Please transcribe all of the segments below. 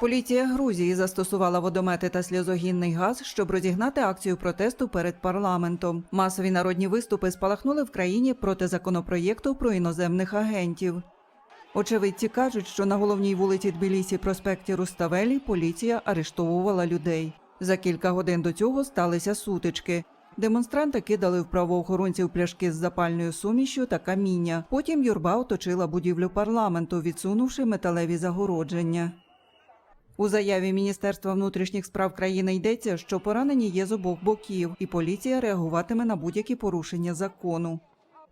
Поліція Грузії застосувала водомети та сльозогінний газ, щоб розігнати акцію протесту перед парламентом. Масові народні виступи спалахнули в країні проти законопроєкту про іноземних агентів. Очевидці кажуть, що на головній вулиці Тбілісі проспекті Руставелі поліція арештовувала людей. За кілька годин до цього сталися сутички. Демонстранти кидали в правоохоронців пляшки з запальною сумішю та каміння. Потім юрба оточила будівлю парламенту, відсунувши металеві загородження. У заяві Міністерства внутрішніх справ країни йдеться, що поранені є з обох боків, і поліція реагуватиме на будь-які порушення закону.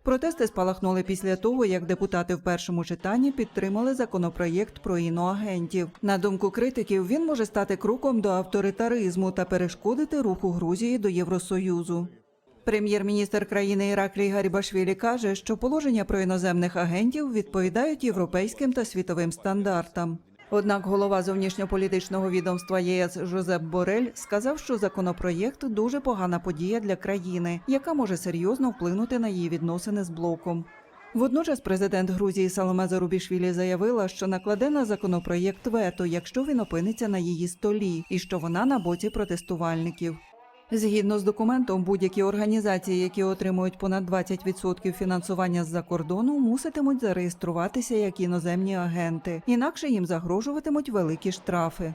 Протести спалахнули після того, як депутати в першому читанні підтримали законопроєкт про іноагентів. На думку критиків, він може стати кроком до авторитаризму та перешкодити руху Грузії до Євросоюзу. Прем'єр-міністр країни Іраклій Гарібашвілі каже, що положення про іноземних агентів відповідають європейським та світовим стандартам. Однак голова зовнішньополітичного відомства ЄС Жозеп Борель сказав, що законопроєкт дуже погана подія для країни, яка може серйозно вплинути на її відносини з блоком. Водночас президент Грузії Саломе Зарубішвілі заявила, що накладе на законопроєкт вето, якщо він опиниться на її столі, і що вона на боці протестувальників. Згідно з документом, будь-які організації, які отримують понад 20% фінансування з-за кордону, муситимуть зареєструватися як іноземні агенти, інакше їм загрожуватимуть великі штрафи.